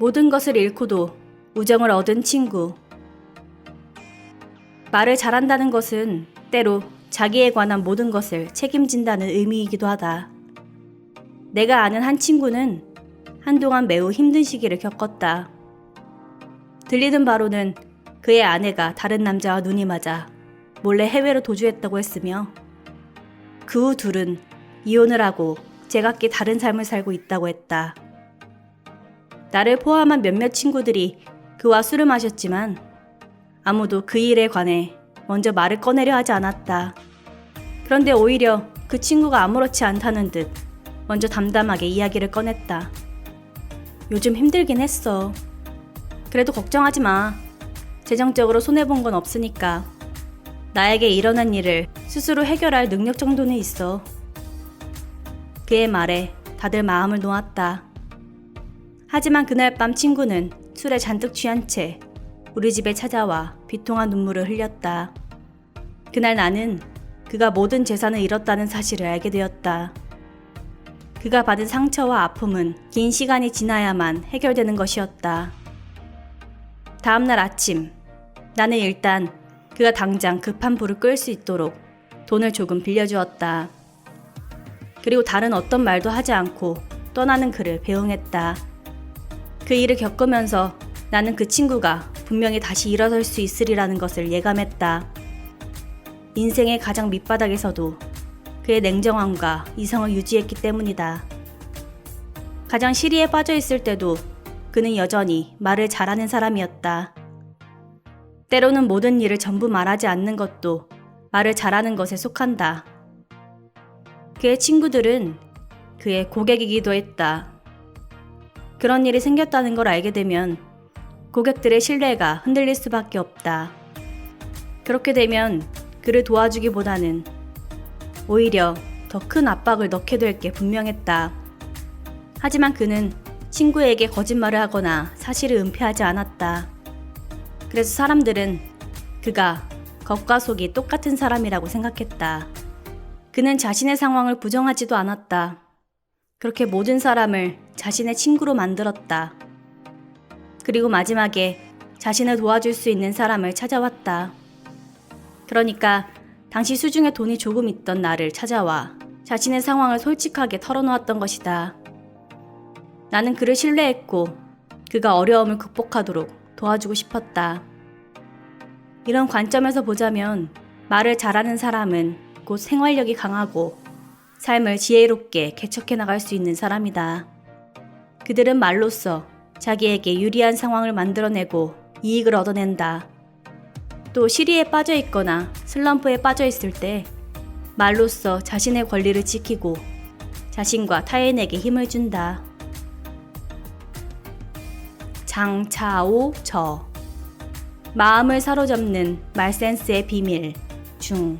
모든 것을 잃고도 우정을 얻은 친구. 말을 잘한다는 것은 때로 자기에 관한 모든 것을 책임진다는 의미이기도 하다. 내가 아는 한 친구는 한동안 매우 힘든 시기를 겪었다. 들리는 바로는 그의 아내가 다른 남자와 눈이 맞아 몰래 해외로 도주했다고 했으며 그 후 둘은 이혼을 하고 제각기 다른 삶을 살고 있다고 했다. 나를 포함한 몇몇 친구들이 그와 술을 마셨지만 아무도 그 일에 관해 먼저 말을 꺼내려 하지 않았다. 그런데 오히려 그 친구가 아무렇지 않다는 듯 먼저 담담하게 이야기를 꺼냈다. 요즘 힘들긴 했어. 그래도 걱정하지 마. 재정적으로 손해본 건 없으니까. 나에게 일어난 일을 스스로 해결할 능력 정도는 있어. 그의 말에 다들 마음을 놓았다. 하지만 그날 밤 친구는 술에 잔뜩 취한 채 우리 집에 찾아와 비통한 눈물을 흘렸다. 그날 나는 그가 모든 재산을 잃었다는 사실을 알게 되었다. 그가 받은 상처와 아픔은 긴 시간이 지나야만 해결되는 것이었다. 다음날 아침, 나는 일단 그가 당장 급한 불을 끌 수 있도록 돈을 조금 빌려주었다. 그리고 다른 어떤 말도 하지 않고 떠나는 그를 배웅했다. 그 일을 겪으면서 나는 그 친구가 분명히 다시 일어설 수 있으리라는 것을 예감했다. 인생의 가장 밑바닥에서도 그의 냉정함과 이성을 유지했기 때문이다. 가장 시리에 빠져 있을 때도 그는 여전히 말을 잘하는 사람이었다. 때로는 모든 일을 전부 말하지 않는 것도 말을 잘하는 것에 속한다. 그의 친구들은 그의 고객이기도 했다. 그런 일이 생겼다는 걸 알게 되면 고객들의 신뢰가 흔들릴 수밖에 없다. 그렇게 되면 그를 도와주기보다는 오히려 더 큰 압박을 넣게 될 게 분명했다. 하지만 그는 친구에게 거짓말을 하거나 사실을 은폐하지 않았다. 그래서 사람들은 그가 겉과 속이 똑같은 사람이라고 생각했다. 그는 자신의 상황을 부정하지도 않았다. 그렇게 모든 사람을 자신의 친구로 만들었다. 그리고 마지막에 자신을 도와줄 수 있는 사람을 찾아왔다. 그러니까 당시 수중에 돈이 조금 있던 나를 찾아와 자신의 상황을 솔직하게 털어놓았던 것이다. 나는 그를 신뢰했고 그가 어려움을 극복하도록 도와주고 싶었다. 이런 관점에서 보자면 말을 잘하는 사람은 곧 생활력이 강하고 삶을 지혜롭게 개척해 나갈 수 있는 사람이다. 그들은 말로써 자기에게 유리한 상황을 만들어내고 이익을 얻어낸다. 또 시리에 빠져 있거나 슬럼프에 빠져 있을 때 말로써 자신의 권리를 지키고 자신과 타인에게 힘을 준다. 장차오 저 마음을 사로잡는 말센스의 비밀 중